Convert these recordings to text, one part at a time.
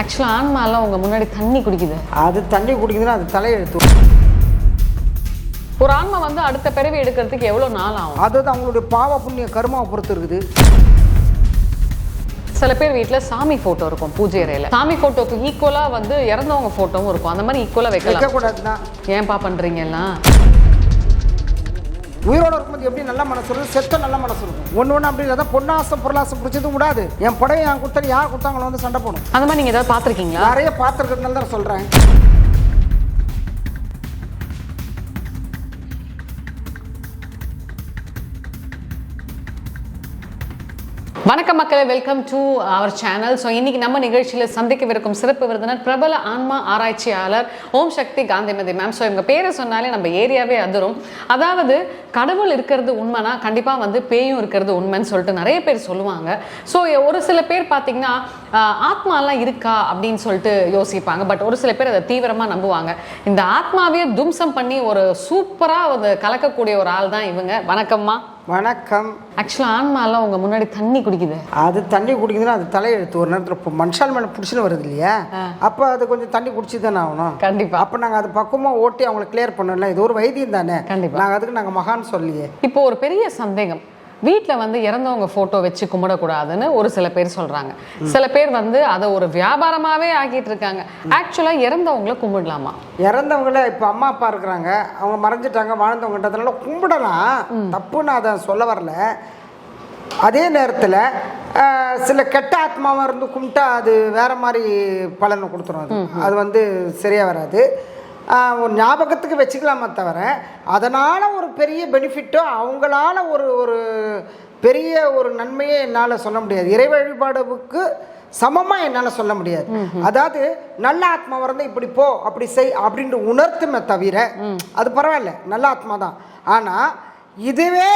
ஆக்சுவலாக ஆன்மாலாம் உங்க முன்னாடி தண்ணி குடிக்குது. அது தண்ணி குடிக்குதுன்னா அது தலையெழுத்து. ஒரு ஆன்மா வந்து அடுத்த பிறவி எடுக்கிறதுக்கு எவ்வளோ நாள் ஆகும்? அது அவங்களுடைய பாவ புண்ணிய கர்மாவை பொறுத்து இருக்குது. சில பேர் வீட்டில் சாமி ஃபோட்டோ இருக்கும் பூஜை அறையில். சாமி ஃபோட்டோக்கு ஈக்குவலாக வந்து இறந்தவங்க ஃபோட்டோவும் இருக்கும். அந்த மாதிரி ஈக்குவலாக வைக்கலாம். வைக்கக்கூடாது தான் ஏன்பா பண்றீங்க எல்லாம்? இருக்கும்போது எப்படி நல்ல மனசு இருக்கும்? செத்த நல்ல மனசு இருக்கும். ஒன்று ஒன்று அப்படி இல்லாத பொன்னாசம் பொருளாசம் பிடிச்சதும் விடாது என் புடவை என் கொடுத்தா யார் கொடுத்தாங்களோ வந்து சண்டை போடும். அந்த மாதிரி நீங்கள் ஏதாவது பார்த்துருக்கீங்களா? நிறைய பார்த்துருக்கிறதுனால தான் சொல்கிறேன் வணக்கம் மக்களே welcome to our channel so இன்னைக்கு நம்ம நிகழ்ச்சியில் சந்திக்கவிருக்கும் சிறப்பு விருந்தினர் பிரபல ஆன்மா ஆராய்ச்சியாளர் ஓம் சக்தி காந்திமதி மேம் ஸோ இவங்க பேரை சொன்னாலே நம்ம ஏரியாவே அதிரும். அதாவது கடவுள் இருக்கிறது உண்மைனா கண்டிப்பாக வந்து பேயும் இருக்கிறது உண்மைன்னு சொல்லிட்டு நிறைய பேர் சொல்லுவாங்க. ஸோ ஒரு சில பேர் பார்த்தீங்கன்னா ஆத்மாலாம் இருக்கா அப்படின்னு சொல்லிட்டு யோசிப்பாங்க. பட் ஒரு சில பேர் அதை தீவிரமாக நம்புவாங்க. இந்த ஆத்மாவே தும்சம் பண்ணி ஒரு சூப்பராக அதை கலக்கக்கூடிய ஒரு ஆள் தான் இவங்க. வணக்கம்மா. வணக்கம். ஆக்சுவலாக ஆன்மாலாம் உங்க முன்னாடி தண்ணி குடிக்குது. அது தண்ணி குடிக்குதுன்னா அது தலையெழுத்து. ஒரு நேரத்தில் இப்போ மனுஷால் மேலே பிடிச்சின்னு வருது இல்லையா? அப்போ அது கொஞ்சம் தண்ணி குடிச்சு தானே ஆகணும். கண்டிப்பா. அப்போ நாங்கள் அது பக்குவமாக ஓட்டி அவங்கள கிளியர் பண்ணல இது ஒரு வைத்தியம் தானே. கண்டிப்பா. நாங்கள் அதுக்கு நாங்கள் மகான் சொல்லியே. இப்போ ஒரு பெரிய சந்தேகம். வீட்டில் வந்து இறந்தவங்க ஃபோட்டோ வச்சு கும்பிடக்கூடாதுன்னு ஒரு சில பேர் சொல்றாங்க. சில பேர் வந்து அதை ஒரு வியாபாரமாவே ஆக்கிட்டு இருக்காங்க ஆக்சுவலா இறந்தவங்கள கும்பிடலாமா? இறந்தவங்கள இப்போ அம்மா அப்பா இருக்கிறாங்க. அவங்க மறைஞ்சிட்டாங்க வாழ்ந்தவங்கன்றதுனால கும்பிடலாம். தப்புன்னு அதை சொல்ல வரல. அதே நேரத்தில் சில கெட்ட ஆத்மாவாக இருந்து கும்பிட்டா அது வேற மாதிரி பலனை கொடுத்துரும் அது. அது வந்து சரியாக வராது. ஒரு ஞாபகத்துக்கு வச்சுக்கலாமே தவிர அதனால் ஒரு பெரிய பெனிஃபிட்டோ அவங்களால ஒரு ஒரு பெரிய ஒரு நன்மையை என்னால் சொல்ல முடியாது. இறை வழிபாடுக்கு சமமாக என்னால் சொல்ல முடியாது. அதாவது நல்ல ஆத்மா வந்து இப்படி போ அப்படி செய் அப்படின்ட்டு உணர்த்துமே தவிர அது பரவாயில்ல நல்ல ஆத்மா தான். ஆனால் இதுவே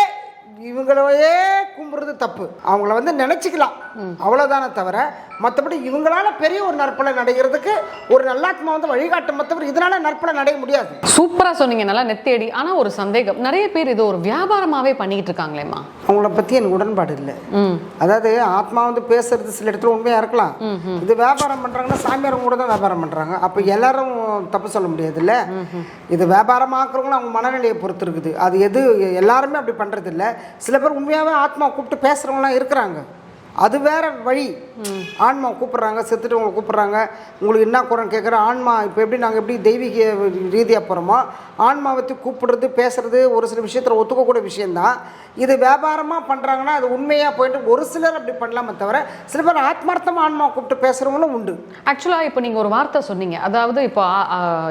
இவங்களையே கும்பிடுறது தப்பு. அவங்கள வந்து நினச்சிக்கலாம். அவ்வளோதானே தவிர மற்றபடி இவங்களால பெரிய ஒரு நற்பலன் அடைகிறதுக்கு ஒரு நல்லாத்மா வந்து வழிகாட்டும் மற்றபடி இதனால நற்பலன் அடைய முடியாது. சூப்பரா சொன்னீங்க நல்லா நெத்தேடி. ஆனா ஒரு சந்தேகம் நிறைய பேர் இது ஒரு வியாபாரமாவே பண்ணிக்கிட்டு இருக்காங்களேம்மா. அவங்கள பற்றி எனக்கு உடன்பாடு இல்லை. அதாவது ஆத்மா வந்து பேசுறது சில இடத்துல உண்மையாக இருக்கலாம். இது வியாபாரம் பண்ணுறாங்கன்னா சாமியாரங்க கூட தான் வியாபாரம் பண்ணுறாங்க அப்போ எல்லாரும் தப்பு சொல்ல முடியாதுல்ல? இது வியாபாரமாக்குறவங்களும் அவங்க மனநிலையை பொறுத்து இருக்குது அது எது எல்லாருமே அப்படி பண்ணுறது இல்ல சில பேர் உண்மையாகவே ஆத்மா கூப்பிட்டு பேசுகிறவங்களாம் இருக்கிறாங்க. அது வேற வழி. ஆன்மா கூப்பிட்றாங்க செத்துட்டவங்களை கூப்பிட்றாங்க. உங்களுக்கு என்ன குறைன்னு கேட்குற ஆன்மா இப்போ எப்படி நாங்கள் எப்படி தெய்வீக ரீதியாக போகிறோமோ ஆன்மாவத்தை கூப்பிடுறது பேசுறது ஒரு சில விஷயத்தில் ஒத்துக்கக்கூடிய விஷயந்தான் இது வியாபாரமாக பண்ணுறாங்கன்னா அது உண்மையாக போயிட்டு ஒரு சிலர் அப்படி பண்ணலாமே தவிர சில பேர் ஆத்மார்த்தமாக ஆன்மா கூப்பிட்டு பேசுகிறவங்களும் உண்டு. ஆக்சுவலா இப்போ நீங்க ஒரு வார்த்தை சொன்னீங்க. அதாவது இப்போ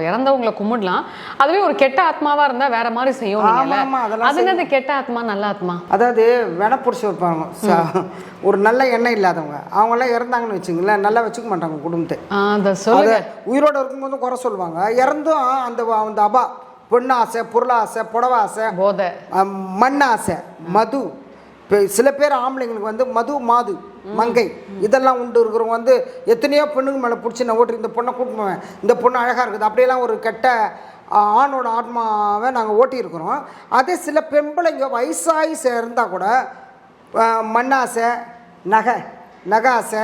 இறந்தவங்கள கும்பிடலாம். அதுவே ஒரு கெட்ட ஆத்மாவா இருந்தா வேற மாதிரி செய்யும் நீங்கல்ல. ஆமா, அதெல்லாம் அது கெட்ட ஆத்மா நல்ல ஆத்மா? அதாவது வெனப்பிடிச்சி வைப்பாங்க. ஒரு நல்ல எண்ணம் இல்லாதவங்க. அவங்களாம் இறந்தாங்கன்னு வச்சுங்களேன் நல்லா வச்சுக்க மாட்டாங்க குடும்பத்தை. அதை உயிரோட இருக்கும்போது குறை சொல்லுவாங்க. இறந்தும் அந்த அந்த அபா பொண்ணு ஆசை பொருள் ஆசை புடவை ஆசை போதை. மண் ஆசை மது. இப்போ சில பேர் ஆம்பளைங்களுக்கு வந்து மது மாது மங்கை. இதெல்லாம் உண்டு. இருக்கிறவங்க வந்து எத்தனையோ பெண்ணுங்க மேலே பிடிச்சி நான் ஓட்டி இந்த பொண்ணை கூட்டு போவேன். இந்த பொண்ணு அழகாக இருக்குது. அப்படியெல்லாம் ஒரு கெட்ட ஆணோட ஆத்மாவை நாங்கள் ஓட்டியிருக்கிறோம் அதே சில பெண்பிள்ளைங்க வயசாகி சேர்ந்தா கூட அஹ், மண் ஆசை நகை நகை ஆசை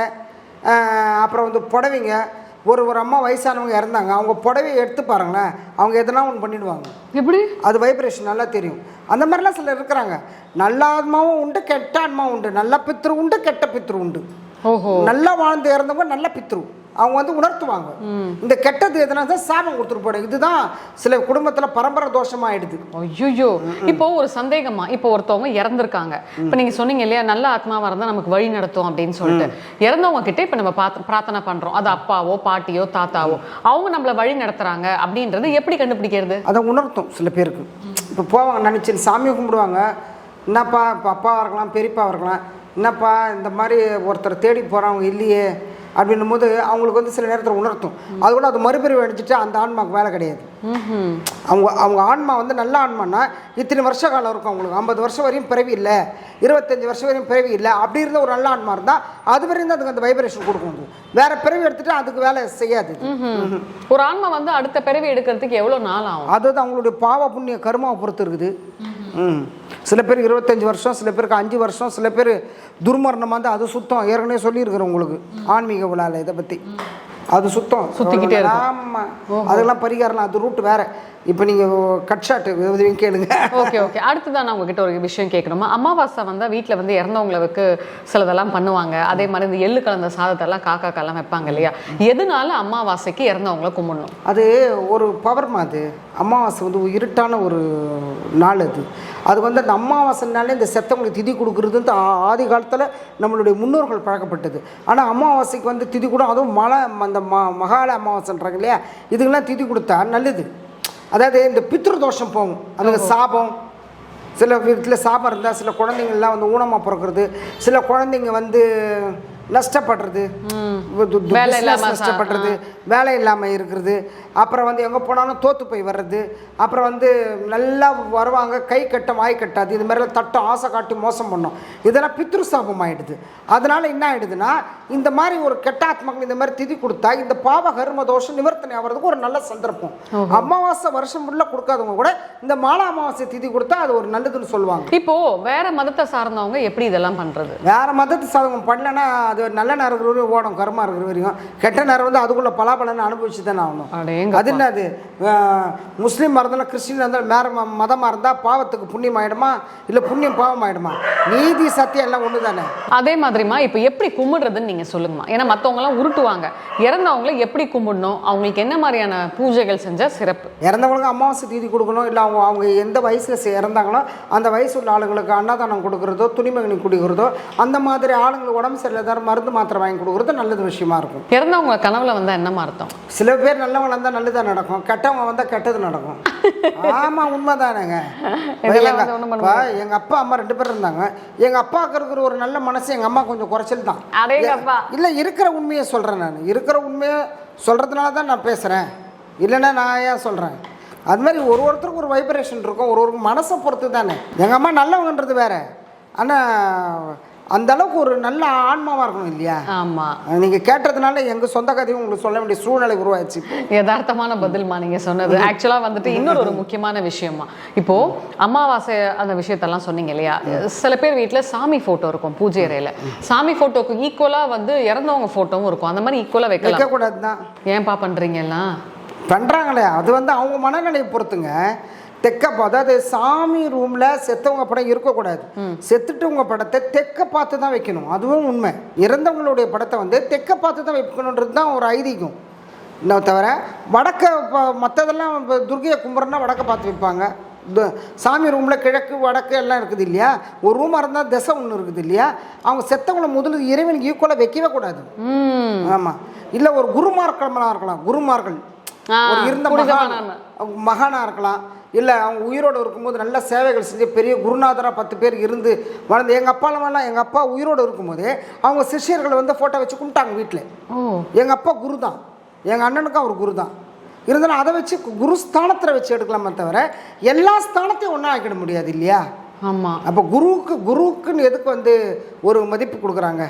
அப்புறம் வந்து புடவைங்க. ஒரு ஒரு அம்மா வயசானவங்க இறந்தாங்க. அவங்க புடவையை எடுத்து பாருங்களேன். அவங்க எதனா ஒன்று பண்ணிடுவாங்க. எப்படி? அது வைப்ரேஷன் நல்லா தெரியும். அந்த மாதிரிலாம் சிலர் இருக்கிறாங்க. நல்ல ஆத்மாவும் உண்டு கெட்ட ஆத்மாவும் உண்டு. நல்ல பித்ரு உண்டு கெட்ட பித்ரு உண்டு. நல்லா வாழ்ந்து இறந்தவங்க நல்ல பித்ரு. அவங்க வந்து உணர்த்துவாங்க. இந்த கெட்டது எதனா தான் சாபம் கொடுத்துட்டு போயிடும். இதுதான் சில குடும்பத்தில் பரம்பரை தோஷமாயிடுது. ஐயோ இப்போ ஒரு சந்தேகமா இப்போ ஒருத்தவங்க இறந்துருக்காங்க. இப்போ நீங்க சொன்னீங்க இல்லையா நல்ல ஆத்மாவா இருந்தா நமக்கு வழி நடத்தும் அப்படின்னு சொல்லிட்டு. இறந்தவங்க கிட்ட இப்போ நம்ம பிரார்த்தனை பண்றோம். அது அப்பாவோ பாட்டியோ தாத்தாவோ அவங்க நம்மள வழி நடத்துறாங்க அப்படின்றது எப்படி கண்டுபிடிக்கிறது? அதை உணர்த்தும் சில பேருக்கு. இப்போ போவாங்க நினச்சி சாமியை கும்பிடுவாங்க. என்னப்பா இப்போ அப்பாவாக இருக்கலாம் பெரியப்பாவாக இருக்கலாம் என்னப்பா இந்த மாதிரி ஒருத்தர் தேடி போகிறவங்க இல்லையே அப்படின்னும் போது அவங்களுக்கு வந்து சில நேரத்தில் உணர்த்தும். அது கூட அது மறுபிரிவு அடிச்சுட்டு அந்த ஆன்மாவுக்கு வேலை கிடையாது. அவங்க அவங்க ஆன்மா வந்து நல்ல ஆன்மானா இத்தனை வருஷ காலம் இருக்கும் அவங்களுக்கு. ஐம்பது வருஷம் வரையும் பிறவி இல்லை. இருபத்தஞ்சி வருஷம் வரையும் பிறவி இல்லை. அப்படி இருந்த ஒரு நல்ல ஆன்மா இருந்தால் அது வரையும் தான் அதுக்கு அந்த வைப்ரேஷன் கொடுக்கும். வேற பிறவி எடுத்துட்டு அதுக்கு வேலை செய்யாது. ஒரு ஆன்மா வந்து அடுத்த பிறவி எடுக்கிறதுக்கு எவ்வளவு நாள் ஆகும்? அது வந்து அவங்களுடைய பாவ புண்ணிய கர்மாவை பொறுத்து இருக்குது. சில பேருக்கு இருபத்தஞ்சி வருஷம் சில பேருக்கு அஞ்சு வருஷம் சில பேர் துர்மரணம் வந்து அது சுத்தம். ஏற்கனவே சொல்லியிருக்கிறேன் உங்களுக்கு ஆன்மீக விழாவில் இதை பற்றி அது சுத்தம். சுத்திக்கிட்டே இருக்கும். ஆமா. அதெல்லாம் பரிகாரம் அது ரூட் வேற. இப்போ நீங்க கட் ஷாட் உதவியும் கேளுங்க. ஓகே ஓகே அடுத்ததான் நான் உங்ககிட்ட ஒரு விஷயம் கேட்கணுமா? அமாவாசை வந்தா வீட்ல வந்து இறந்தவங்களுக்கு சிலதெல்லாம் பண்ணுவாங்க. அதே மாதிரி இந்த எள்ளு கலந்த சாதத்தெல்லாம் காக்காக்கெல்லாம் வைப்பாங்க இல்லையா? எதனால அமாவாசைக்கு இறந்தவங்கள கும்பிடணும்? அது ஒரு பவர்மா அது? அமாவாசை வந்து இருட்டான ஒரு நாள் அது. அது வந்து அந்த அமாவாசைனாலே இந்த செத்தவங்களுக்கு திதி கொடுக்குறது ஆதி காலத்தில் நம்மளுடைய முன்னோர்கள் பழக்கப்பட்டது. ஆனால் அமாவாசைக்கு வந்து திதி கூட அதுவும் மழை அந்த ம மகால அமாவாசைன்றாங்க இல்லையா? இதுக்கெல்லாம் திதி கொடுத்தா நல்லது. அதாவது இந்த பித்ரு தோஷம் போகும் அந்த சாபம். சில வீட்டில் சாபம் இருந்தால் சில குழந்தைங்கள்லாம் வந்து ஊனமாக பிறக்கிறது. சில குழந்தைங்க வந்து நஷ்டப்படுறது. நஷ்டப்படுறது. வேலை இல்லாமல் இருக்கிறது. அப்புறம் வந்து எங்கே போனாலும் தோற்று போய் வர்றது. அப்புறம் வந்து நல்லா வருவாங்க கை கட்ட வாய் கட்டாது. இது மாதிரிலாம் தட்டம் ஆசை காட்டி மோசம் பண்ணோம். இதெல்லாம் பித்ரு சாபம் ஆயிடுது. அதனால என்ன ஆயிடுதுன்னா இந்த மாதிரி ஒரு கெட்ட ஆத்மாக்கள் இந்த மாதிரி திதி கொடுத்தா இந்த பாவ கர்ம தோஷம் நிவர்த்தனை ஆகிறதுக்கு ஒரு நல்ல சந்தர்ப்பம். அமாவாசை வருஷம் ஃபுல்லாக கொடுக்காதவங்க கூட இந்த மால அமாவாசை திதி கொடுத்தா அது ஒரு நல்லதுன்னு சொல்லுவாங்க. இப்போ வேற மதத்தை சார்ந்தவங்க எப்படி இதெல்லாம் பண்றது? வேற மதத்து சாதகம் பண்ணலன்னா அது நல்ல நேரம் ஓடும் கர்மா இருக்கிற வரையும் கெட்ட நேரம் வந்து அதுக்குள்ள பலாபலன்னு அனுபவிச்சு தானே ஆகணும். அது என்னது? அஹ், முஸ்லீமாக இருந்தாலும் கிறிஸ்டின் இருந்தாலும் வேற ம- மதமா இருந்தால் பாவத்துக்கு புண்ணியம் ஆயிடுமா? இல்லை புண்ணியம் பாவம் ஆயிடுமா? நீதி சத்தியம் எல்லாம் ஒன்று தானே அதே மாதிரிமா இப்போ எப்படி கும்பிடுறதுன்னு நீங்க சொல்லுங்கம்மா. ஏன்னா மத்தவங்க எல்லாம் உருட்டுவாங்க. இறந்தவங்கள எப்படி கும்பிடணும்? அவங்களுக்கு என்ன மாதிரியான பூஜைகள் செஞ்சா சிறப்பு? இறந்தவங்களுக்கு அமாவாசை தீதி கொடுக்கணும். இல்லை அவங்க அவங்க எந்த வயசில் இறந்தாங்களோ அந்த வயசு உள்ள ஆளுங்களுக்கு அன்னதானம் கொடுக்குறதோ துணிமகனி கொடுக்குறதோ அந்த மாதிரி ஆளுங்களுக்கு உடம்பு சரியில்லாத மருந்து மாத்திரை வாங்கி கொடுக்குறது நல்லது விஷயமா இருக்கும். இறந்தவங்க கனவுல வந்தா என்னமா அர்த்தம். சில பேர் நல்லவங்க வந்தால் நல்லதாக நடக்கும். கெட்டவங்க வந்தால் கெட்டது நடக்கும். ஆமாம் உண்மைதானேங்க. எங்கள் அப்பா அம்மா ரெண்டு பேர் இருந்தாங்க. எங்கள் அப்பாவுக்கு இருக்கிற ஒரு நல்ல மனசு எங்கள் அம்மா கொஞ்சம் குறைச்சல் தான். இல்லை இருக்கிற உண்மையை சொல்கிறேன் நான். இருக்கிற உண்மையை சொல்கிறதுனால தான் நான் பேசுகிறேன் இல்லைன்னா நான் ஏன் சொல்கிறேன் அது மாதிரி ஒரு ஒருத்தருக்கு ஒரு வைப்ரேஷன் இருக்கும். ஒரு ஒரு மனசை பொறுத்து தானே எங்கள் அம்மா நல்லவங்கன்றது வேற. ஆனால் அந்த அளவுக்கு ஒரு நல்ல ஆன்மாவாக இருக்கணும் இல்லையா? ஆமா. நீங்கள் கேட்டதுனால எங்கள் சொந்த கதையும் உங்களுக்கு சொல்ல வேண்டிய சூழ்நிலை உருவாச்சு. யதார்த்தமான பதில்மா நீங்க சொன்னது. ஆக்சுவலா வந்துட்டு இன்னொரு ஒரு முக்கியமான விஷயமா. இப்போ அமாவாசை அந்த விஷயத்தெல்லாம் சொன்னீங்க இல்லையா? சில பேர் வீட்ல சாமி போட்டோ இருக்கும் பூஜை அறையில. சாமி போட்டோக்கு ஈக்குவலா வந்து இறந்தவங்க போட்டோவும் இருக்கும். அந்த மாதிரி ஈக்குவலா வைக்கலாம். வைக்கக்கூடாது தான் ஏன்பா பண்றீங்க எல்லாம்? பண்ணுறாங்களே அது வந்து அவங்க மனநிலையை பொறுத்துங்க. தெக்க அதாவது சாமி ரூமில் செத்தவங்க படம் இருக்கக்கூடாது. செத்துட்டவங்க படத்தை தெக்க பார்த்து தான் வைக்கணும். அதுவும் உண்மை. இறந்தவங்களுடைய படத்தை வந்து தெக்க பார்த்து தான் வைக்கணுன்றது தான் ஒரு ஐதீகம். இன்னும் தவிர வடக்க மற்றதெல்லாம் இப்போ துர்கையை கும்பிட்றோன்னா வடக்க பார்த்து வைப்பாங்க. சாமி ரூமில் கிழக்கு வடக்கு எல்லாம் இருக்குது இல்லையா? ஒரு ரூமாக இருந்தால் திசை ஒன்று இருக்குது இல்லையா? அவங்க செத்தவங்களை முதல்ல இறைவனுக்கு ஈக்குவலாக வைக்கவே கூடாது. ஆமாம் இல்லை ஒரு குருமார்களாக இருக்கலாம். குருமார்கள் ஒரு இருந்த மகான் மகானாக இருக்கலாம். இல்லை அவங்க உயிரோடு இருக்கும்போது நல்ல சேவைகள் செஞ்சு பெரிய குருநாதராக பத்து பேர் இருந்து வளர்ந்து எங்கள் அப்பாலமெல்லாம் எங்கள் அப்பா உயிரோடு இருக்கும்போது அவங்க சிஷ்யர்களை வந்து ஃபோட்டோ வச்சு கும்பிட்டாங்க வீட்டில் எங்கள் அப்பா குரு தான் எங்கள் அண்ணனுக்கும் அவர் குரு தான் இருந்தாலும் அதை வச்சு குரு ஸ்தானத்தில் வச்சு எடுக்கலாமே தவிர எல்லா ஸ்தானத்தையும் ஒன்றா ஆக்கிட முடியாது இல்லையா? ஆமா. அப்போ குருவுக்கு குருவுக்குன்னு எதுக்கு வந்து ஒரு மதிப்பு கொடுக்குறாங்க?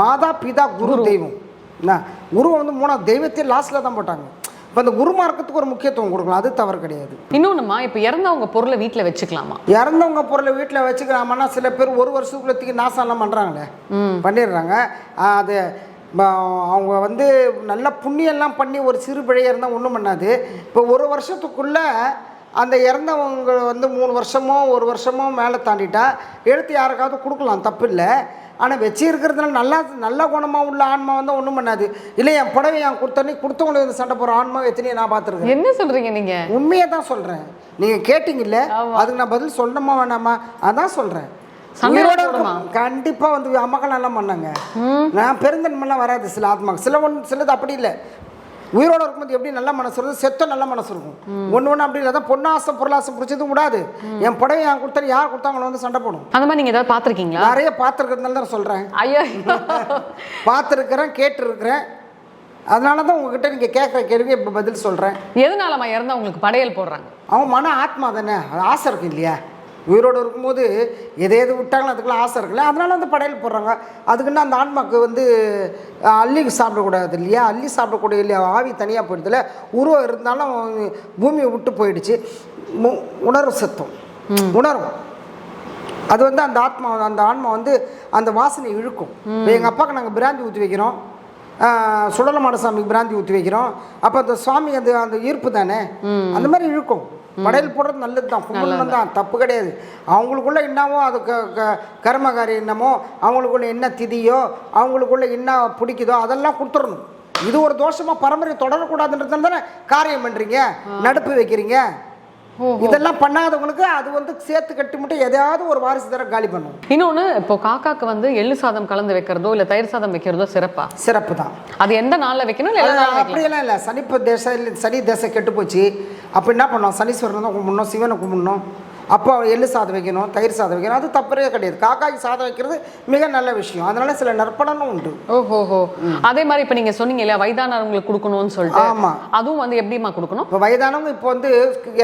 மாதா பிதா குரு தெய்வம். என்ன? குரு வந்து மூணாவது தெய்வத்தையும் லாஸ்ட்டில் தான் போட்டாங்க. இப்போ அந்த குரு மார்க்கத்துக்கு ஒரு முக்கியத்துவம் கொடுக்கலாம். அது தவறு கிடையாது. இன்னொன்னுமா இப்போ இறந்தவங்க பொருளை வீட்ல வச்சுக்கலாமா? இறந்தவங்க பொருளை வீட்டில் வச்சுக்கிறாமன்னா சில பேர் ஒரு வருஷத்துக்குள்ள தூக்கி நாசம்லாம் பண்ணுறாங்களே பண்ணிடுறாங்க. அது அவங்க வந்து நல்ல புண்ணியெல்லாம் பண்ணி ஒரு சிறு பிழையாக இருந்தால் ஒன்றும் பண்ணாது. இப்போ ஒரு வருஷத்துக்குள்ளே அந்த இறந்தவங்க வந்து மூணு வருஷமோ ஒரு வருஷமோ மேலே தாண்டிட்டா எடுத்து யாருக்காவது கொடுக்கலாம் தப்பு இல்லை ஆனால் வச்சு இருக்கிறதுனால நல்லா நல்ல குணமாக உள்ள ஆன்மா வந்து ஒன்றும் பண்ணாது. இல்லை என் புடவை என் கொடுத்தோன்னே கொடுத்தவங்களை வந்து சண்டை போகிற ஆன்மா எத்தனையோ நான் பார்த்துருக்கேன். என்ன சொல்றீங்க நீங்க? உண்மையை தான் சொல்கிறேன் நீங்கள் கேட்டிங்கல்ல அதுக்கு நான் பதில் சொல்லணுமா வேணாமா? அதான் சொல்கிறேன். கண்டிப்பா வந்து அம்மாக்கள் நல்லா பண்ணாங்க. நான் பெருந்தன்மெல்லாம் வராது சில ஆத்மாக்கள். சில ஒன்று சிலது அப்படி இல்லை. உயிரோட இருக்கும்போது எப்படி நல்ல மனசு இருக்கும் செத்த நல்ல மனசு இருக்கும். ஒன்று ஒன்று அப்படி இல்லை. அதான் பொன்னாசம் பொருளாசம் பிடிச்சதும் விடாது. என் புடவை என் கொடுத்தா யார் கொடுத்தாங்களோ வந்து சண்டை போடும். அந்த மாதிரி நீங்க ஏதாவது பார்த்திருக்கீங்களா? நிறைய பார்த்துருக்கிறதுனால தான் சொல்கிறேன் ஐயோ. பார்த்துருக்கிறேன் கேட்டிருக்கிறேன். அதனால தான் உங்ககிட்ட நீங்கள் கேட்குற கேள்வி இப்போ பதில் சொல்கிறேன் எதனாலமா இறந்தவங்களுக்கு படையல் போடுறாங்க? அவன் மன ஆத்மா தானே. அது ஆசை இருக்கு இல்லையா? உயிரோடு இருக்கும்போது எதை எது விட்டாங்களோ அதுக்கெல்லாம் ஆசை இருக்குல்ல? அதனால அந்த படையல் போடுறாங்க. அதுக்குன்னு அந்த ஆன்மாக்கு வந்து அள்ளி சாப்பிடக்கூடாது இல்லையா? அள்ளி சாப்பிடக்கூடிய இல்லையா? ஆவி தனியாக போயிடுதுல உருவம் இருந்தாலும் பூமியை விட்டு போயிடுச்சு. மு- உணர்வு சத்தம். உணரும் அது வந்து அந்த ஆத்மா அந்த ஆன்மா வந்து அந்த வாசனை இழுக்கும். எங்கள் அப்பாவுக்கு நாங்கள் பிராந்தி ஊற்றி வைக்கிறோம். சுடலமாட சாமிக்கு பிராந்தி ஊற்றி வைக்கிறோம். அப்போ அந்த சுவாமி அந்த அந்த ஈர்ப்பு தானே? அந்த மாதிரி இழுக்கும். படையல் போடுறது நல்லது தான் கும்பிடணும் தான் தப்பு கிடையாது. அவங்களுக்குள்ள என்னவோ அது க க- கர்மகாரி என்னமோ அவங்களுக்குள்ள என்ன திதியோ அவங்களுக்குள்ள என்ன பிடிக்குதோ அதெல்லாம் கொடுத்துடணும். இது ஒரு தோஷமாக பரம்பரை தொடரக்கூடாதுன்றதுனால தானே காரியம் பண்ணுறீங்க நடுப்பு வைக்கிறீங்க. இதெல்லாம் பண்ணாதவங்களுக்கு அது வந்து சேர்த்து கட்டி மட்டும் எதையாவது ஒரு வாரிசு தர காலி பண்ணும். இன்னொன்னு இப்போ காக்காக்கு வந்து எள்ளு சாதம் கலந்து வைக்கிறதோ இல்ல தயிர் சாதம் வைக்கிறதோ சிறப்பா? சிறப்பு தான் அது எந்த நாள்ல வைக்கணும் அப்படியெல்லாம் இல்லை. சனிப்ப தேசம் சனி தேசம் கெட்டு போச்சு அப்போ என்ன பண்ணோம்? சனீஸ்வரனை தான் கும்பிடணும் சிவனை கும்பிடணும். அப்போ எள்ளு சாதம் வைக்கணும் தயிர் சாதம் வைக்கணும் அது தப்பவே கிடையாது. காக்காய்க்கு சாதம் வைக்கிறது மிக நல்ல விஷயம். அதனால சில நற்பலனும் உண்டு. ஓஹோஹோ அதே மாதிரி இப்ப நீங்க சொன்னீங்க இல்லையா வயதானவங்களுக்கு கொடுக்கணும்னு சொல்லிட்டு. ஆமா. அதுவும் வந்து எப்படிமா கொடுக்கணும்? இப்போ வயதானவங்க இப்போ வந்து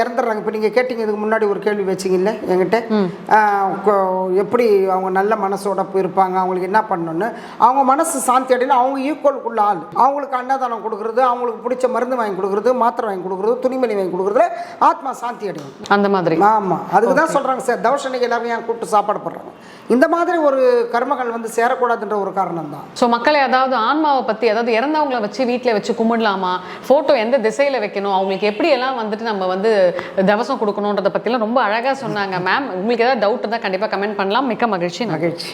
இறந்துடுறாங்க. இப்போ நீங்கள் கேட்டீங்க இதுக்கு முன்னாடி ஒரு கேள்வி வச்சிங்கல்ல என்கிட்ட. எப்படி அவங்க நல்ல மனசோட போயிருப்பாங்க அவங்களுக்கு என்ன பண்ணணும்னு. அவங்க மனசு சாந்தி அடையில அவங்க ஈக்குவலுக்குள்ள ஆள். அவங்களுக்கு அன்னதானம் கொடுக்குறது அவங்களுக்கு பிடிச்ச மருந்து வாங்கி கொடுக்குறது மாத்திரை வாங்கி கொடுக்குறது துணிமணி வாங்கி கொடுக்குறது ஆத்மா சாந்தி அடையும். அந்த மாதிரி. ஆமாம் அதுக்கு தான் சொல்கிறாங்க சார் தவஷனிக்கு எல்லாரும் ஏன் கூப்பிட்டு சாப்பாடு போடுறாங்க? இந்த மாதிரி ஒரு கர்மங்கள் வந்து சேரக்கூடாதுன்ற ஒரு காரணம் தான் ஸோ மக்களை அதாவது ஆன்மாவை பத்தி அதாவது இறந்தவங்களை வச்சு வீட்ல வச்சு கும்பிடலாமா? போட்டோ எந்த திசையில வைக்கணும்? அவங்களுக்கு எப்படி எல்லாம் வந்துட்டு நம்ம வந்து தவசம் கொடுக்கணுன்றத பத்திலாம் ரொம்ப அழகா சொன்னாங்க. மேம் உங்களுக்கு ஏதாவது டவுட் இருந்தால் கண்டிப்பா கமெண்ட் பண்ணலாம். மிக்க மகிழ்ச்சி. மகிழ்ச்சி.